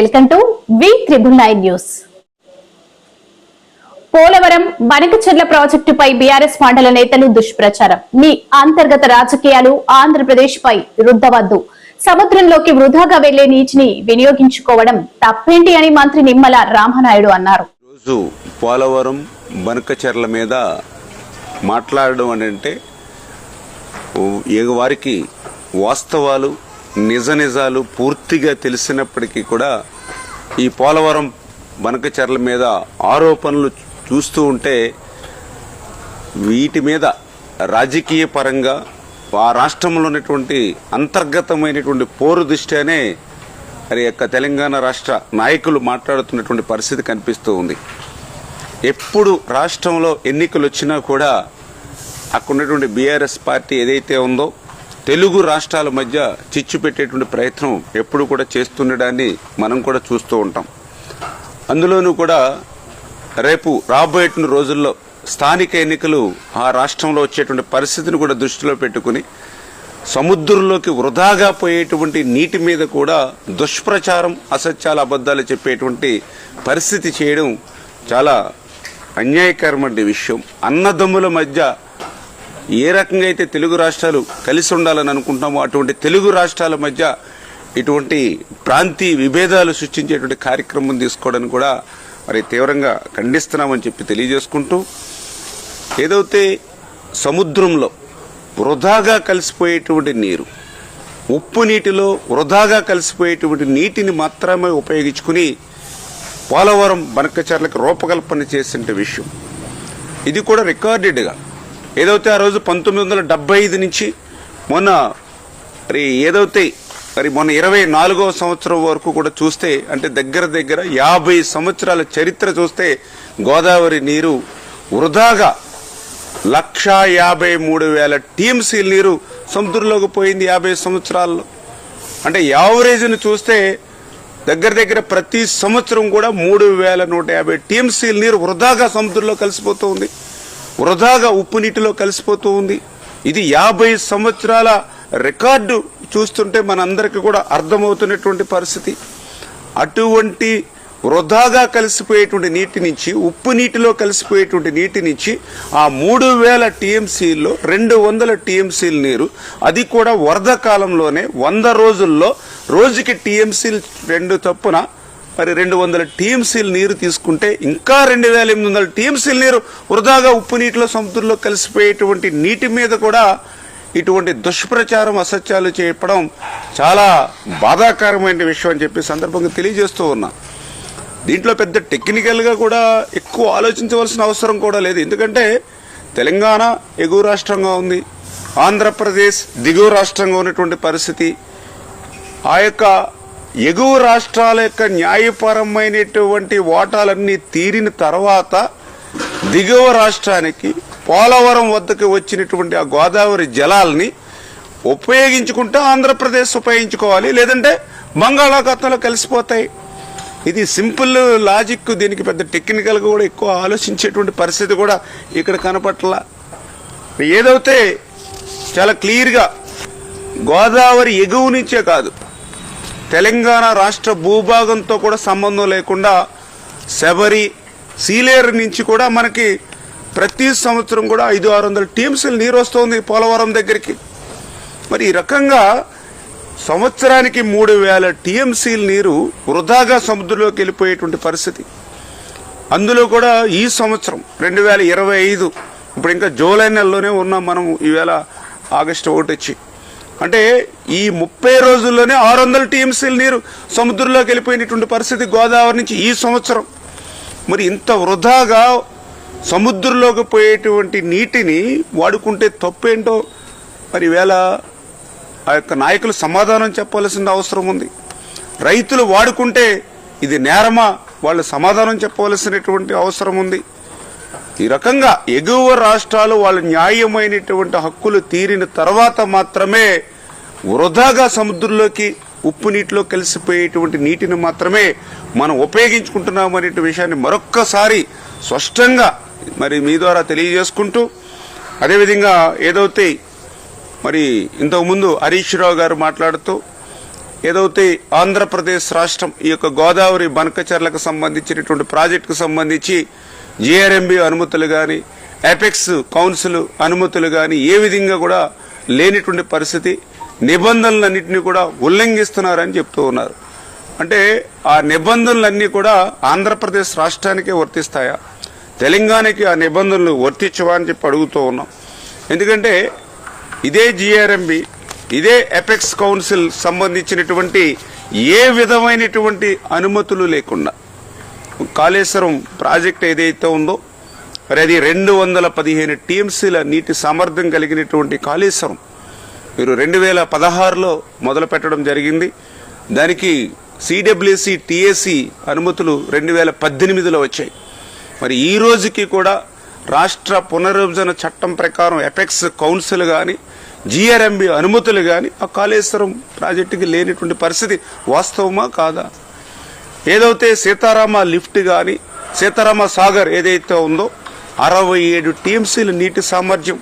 Welcome to V triple nine news. Polavaram Banakacherla ప్రాజెక్టుపై BRS మండల నేతలు దుష్ప్రచారం. మీ అంతర్గత రాజకీయాలు ఆంధ్రప్రదేశ్ పై రుద్దవద్దు. సముద్రంలోకి వృధాగా వెళ్ళే నీటిని వినియోగించుకోవడం తప్పేంటి అని మంత్రి నిమ్మల రామనాయుడు అన్నారు. రోజు పోలవరం బనకచెర్ల మీద మాట్లాడడం అంటే వారికి వాస్తవాలు నిజ నిజాలు పూర్తిగా తెలిసినప్పటికీ కూడా ఈ పోలవరం బనకచెర్ల మీద ఆరోపణలు చూస్తూ ఉంటే వీటి మీద రాజకీయ పరంగా ఆ రాష్ట్రంలో ఉన్నటువంటి అంతర్గతమైనటువంటి పోరు దృష్ట్యానే మరి యొక్క తెలంగాణ రాష్ట్ర నాయకులు మాట్లాడుతున్నటువంటి పరిస్థితి కనిపిస్తూ ఉంది. ఎప్పుడు రాష్ట్రంలో ఎన్నికలు వచ్చినా కూడా అక్కడ ఉన్నటువంటి బీఆర్ఎస్ పార్టీ ఏదైతే ఉందో తెలుగు రాష్ట్రాల మధ్య చిచ్చు పెట్టేటువంటి ప్రయత్నం ఎప్పుడు కూడా చేస్తుండడాన్ని మనం కూడా చూస్తూ ఉంటాం. అందులోనూ కూడా రేపు రాబోయేటువంటి రోజుల్లో స్థానిక ఎన్నికలు ఆ రాష్ట్రంలో వచ్చేటువంటి పరిస్థితిని కూడా దృష్టిలో పెట్టుకుని సముద్రంలోకి వృధాగా పోయేటువంటి నీటి మీద కూడా దుష్ప్రచారం అసత్యాల అబద్ధాలు చెప్పేటువంటి పరిస్థితి చేయడం చాలా అన్యాయకరమైన విషయం. అన్నదమ్ముల మధ్య ఏ రకంగా అయితే తెలుగు రాష్ట్రాలు కలిసి ఉండాలని అనుకుంటున్నామో అటువంటి తెలుగు రాష్ట్రాల మధ్య ఇటువంటి ప్రాంతీయ విభేదాలు సృష్టించేటువంటి కార్యక్రమం తీసుకోవడానికి కూడా మరి తీవ్రంగా ఖండిస్తున్నామని చెప్పి తెలియజేసుకుంటూ ఏదైతే సముద్రంలో వృధాగా కలిసిపోయేటువంటి నీరు ఉప్పు నీటిలో వృధాగా కలిసిపోయేటువంటి నీటిని మాత్రమే ఉపయోగించుకుని పోలవరం బనకచర్లకు రూపకల్పన చేసిన విషయం. ఇది కూడా రికార్డెడ్గా ఏదైతే ఆ రోజు పంతొమ్మిది వందల డెబ్బై ఐదు నుంచి మొన్న మరి ఏదైతే మరి మొన్న ఇరవై నాలుగవ సంవత్సరం వరకు కూడా చూస్తే అంటే దగ్గర దగ్గర యాభై సంవత్సరాల చరిత్ర చూస్తే గోదావరి నీరు వృధాగా లక్షా యాభై మూడు వేల టీఎంసీ నీరు సముద్రంలోకి పోయింది యాభై సంవత్సరాల్లో. అంటే యావరేజ్ని చూస్తే దగ్గర దగ్గర ప్రతి సంవత్సరం కూడా మూడు వేల నూట యాభై టీఎంసీ నీరు వృధాగా సముద్రంలో కలిసిపోతూ ఉంది. వృధాగా ఉప్పు నీటిలో కలిసిపోతూ ఉంది. ఇది యాభై సంవత్సరాల రికార్డు చూస్తుంటే మనందరికీ కూడా అర్థమవుతున్నటువంటి పరిస్థితి. అటువంటి వృధాగా కలిసిపోయేటువంటి నీటి నుంచి ఉప్పు నీటిలో కలిసిపోయేటువంటి నీటి నుంచి ఆ మూడు వేల టీఎంసీల్లో రెండు వందల టీఎంసీల నీరు అది కూడా వరద కాలంలోనే వంద రోజుల్లో రోజుకి టీఎంసీలు రెండు తప్పున మరి రెండు వందల టీఎంసీల నీరు తీసుకుంటే ఇంకా రెండు వేల ఎనిమిది వందల టీఎంసీల నీరు వృధాగా ఉప్పు నీటిలో సముద్రంలో కలిసిపోయేటువంటి నీటి మీద కూడా ఇటువంటి దుష్ప్రచారం అసత్యాలు చేయడం చాలా బాధాకరమైన విషయం అని చెప్పి సందర్భంగా తెలియజేస్తూ ఉన్నా. దీంట్లో పెద్ద టెక్నికల్గా కూడా ఎక్కువ ఆలోచించవలసిన అవసరం కూడా లేదు. ఎందుకంటే తెలంగాణ ఎగువ రాష్ట్రంగా ఉంది. ఆంధ్రప్రదేశ్ దిగువ రాష్ట్రంగా ఉన్నటువంటి పరిస్థితి. ఆ యొక్క ఎగువ రాష్ట్రాల యొక్క న్యాయపరమైనటువంటి వాటాలన్నీ తీరిన తర్వాత దిగువ రాష్ట్రానికి పోలవరం వద్దకు వచ్చినటువంటి ఆ గోదావరి జలాల్ని ఉపయోగించుకుంటే ఆంధ్రప్రదేశ్ ఉపయోగించుకోవాలి. లేదంటే బంగాళాఖాతంలో కలిసిపోతాయి. ఇది సింపుల్ లాజిక్ దీనికి పెద్ద టెక్నికల్గా కూడా ఎక్కువ ఆలోచించేటువంటి పరిస్థితి కూడా ఇక్కడ కనపట్ల. ఏదైతే చాలా క్లియర్గా గోదావరి ఎగువ నుంచే కాదు తెలంగాణ రాష్ట్ర భూభాగంతో కూడా సంబంధం లేకుండా శబరి సీలేరు నుంచి కూడా మనకి ప్రతి సంవత్సరం కూడా ఐదు ఆరు వందల టీమ్స్లు నీరు వస్తుంది పోలవరం దగ్గరికి. మరి ఈ రకంగా సంవత్సరానికి మూడు వేల టీఎంసీల నీరు వృధాగా సముద్రంలోకి వెళ్ళిపోయేటువంటి పరిస్థితి. అందులో కూడా ఈ సంవత్సరం రెండు వేల ఇరవై ఐదు ఇప్పుడు ఇంకా జూలై నెలలోనే ఉన్నాం మనం ఈవేళ ఆగస్టు ఒకటి వచ్చి. అంటే ఈ ముప్పై రోజుల్లోనే ఆరు వందల టీఎంసీల నీరు సముద్రంలోకి వెళ్ళిపోయినటువంటి పరిస్థితి గోదావరి నుంచి ఈ సంవత్సరం. మరి ఇంత వృధాగా సముద్రంలోకి పోయేటువంటి నీటిని వాడుకుంటే తప్పేంటో మరి వేళ ఆ యొక్క నాయకులు సమాధానం చెప్పవలసిన అవసరం ఉంది. రైతులు వాడుకుంటే ఇది నేరమా? వాళ్ళు సమాధానం చెప్పవలసినటువంటి అవసరం ఉంది. ఈ రకంగా ఎగువ రాష్ట్రాలు వాళ్ళ న్యాయమైనటువంటి హక్కులు తీరిన తర్వాత మాత్రమే వృధాగా సముద్రంలోకి ఉప్పు నీటిలో కలిసిపోయేటువంటి నీటిని మాత్రమే మనం ఉపయోగించుకుంటున్నాం అనే విషయాన్ని మరొక్కసారి స్పష్టంగా మరి మీ ద్వారా తెలియజేసుకుంటూ అదేవిధంగా ఏదైతే మరి ఇంతకుముందు హరీష్ రావు గారు మాట్లాడుతూ ఏదైతే ఆంధ్రప్రదేశ్ రాష్ట్రం ఈ యొక్క గోదావరి బనకచర్లకు సంబంధించినటువంటి ప్రాజెక్టుకు సంబంధించి జిఆర్ఎంబి అనుమతులు కానీ ఎపెక్స్ కౌన్సిల్ అనుమతులు కానీ ఏ విధంగా కూడా లేనిటువంటి పరిస్థితి నిబంధనలన్నింటినీ కూడా ఉల్లంఘిస్తున్నారని చెప్తూ ఉన్నారు. అంటే ఆ నిబంధనలన్నీ కూడా ఆంధ్రప్రదేశ్ రాష్ట్రానికే వర్తిస్తాయా? తెలంగాణకి ఆ నిబంధనలు వర్తించవా అని చెప్పి అడుగుతూ ఉన్నాం. ఎందుకంటే ఇదే జిఆర్ఎంబి ఇదే ఎపెక్స్ కౌన్సిల్ సంబంధించినటువంటి ఏ విధమైనటువంటి అనుమతులు లేకుండా కాళేశ్వరం ప్రాజెక్ట్ ఏదైతే ఉందో మరి అది రెండు వందల పదిహేను టీఎంసీల నీటి సామర్థ్యం కలిగినటువంటి కాళేశ్వరం మీరు రెండు వేల పదహారులో మొదలు పెట్టడం జరిగింది. దానికి సిడబ్ల్యూసి టిఎస్సి అనుమతులు రెండు వేల పద్దెనిమిదిలో వచ్చాయి. మరి ఈ రోజుకి కూడా రాష్ట్ర పునరుజన చట్టం ప్రకారం ఎపెక్స్ కౌన్సిల్ కానీ జిఆర్ఎంబి అనుమతులు కానీ ఆ కాళేశ్వరం ప్రాజెక్టుకి లేనిటువంటి పరిస్థితి వాస్తవమా కాదా? ఏదైతే సీతారామ లిఫ్ట్ కానీ సీతారామ సాగర్ ఏదైతే ఉందో అరవై ఏడు టీఎంసీల నీటి సామర్థ్యం.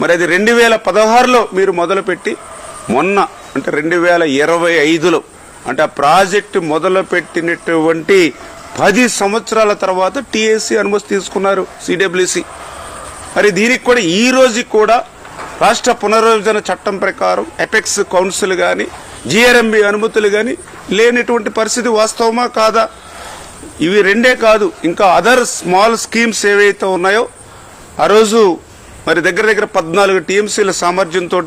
మరి అది రెండు వేల పదహారులో మీరు మొదలుపెట్టి మొన్న అంటే రెండు వేల ఇరవై ఐదులో అంటే ఆ ప్రాజెక్టు మొదలుపెట్టినటువంటి పది సంవత్సరాల తర్వాత టీఎస్సీ అనుమతి తీసుకున్నారు సిడబ్ల్యూసి. మరి దీనికి కూడా ఈ రోజుకి కూడా రాష్ట్ర పునర్విభజన చట్టం ప్రకారం ఎపెక్స్ కౌన్సిల్ కానీ జిఆర్ఎంబి అనుమతులు కానీ లేనటువంటి పరిస్థితి వాస్తవమా కాదా? ఇవి రెండే కాదు ఇంకా అదర్ స్మాల్ స్కీమ్స్ ఏవైతే ఉన్నాయో ఆ రోజు మరి దగ్గర దగ్గర పద్నాలుగు టీఎంసీల సామర్థ్యంతో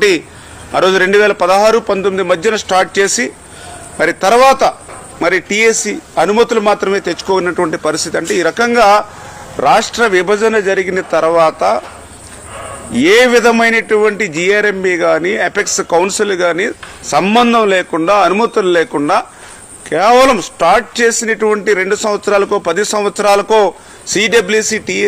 ఆ రోజు రెండు వేల పదహారు పంతొమ్మిది మధ్యన స్టార్ట్ చేసి మరి తర్వాత మరి టీఎస్సీ అనుమతులు మాత్రమే తెచ్చుకున్నటువంటి పరిస్థితి. అంటే ఈ రకంగా రాష్ట్ర విభజన జరిగిన తర్వాత ఏ విధమైనటువంటి జిఆర్ఎంబి కానీ ఎపెక్స్ కౌన్సిల్ కానీ సంబంధం లేకుండా అనుమతులు లేకుండా కేవలం స్టార్ట్ చేసినటువంటి రెండు సంవత్సరాలకో పది సంవత్సరాలకో సిడబ్ల్యూసి టిఎస్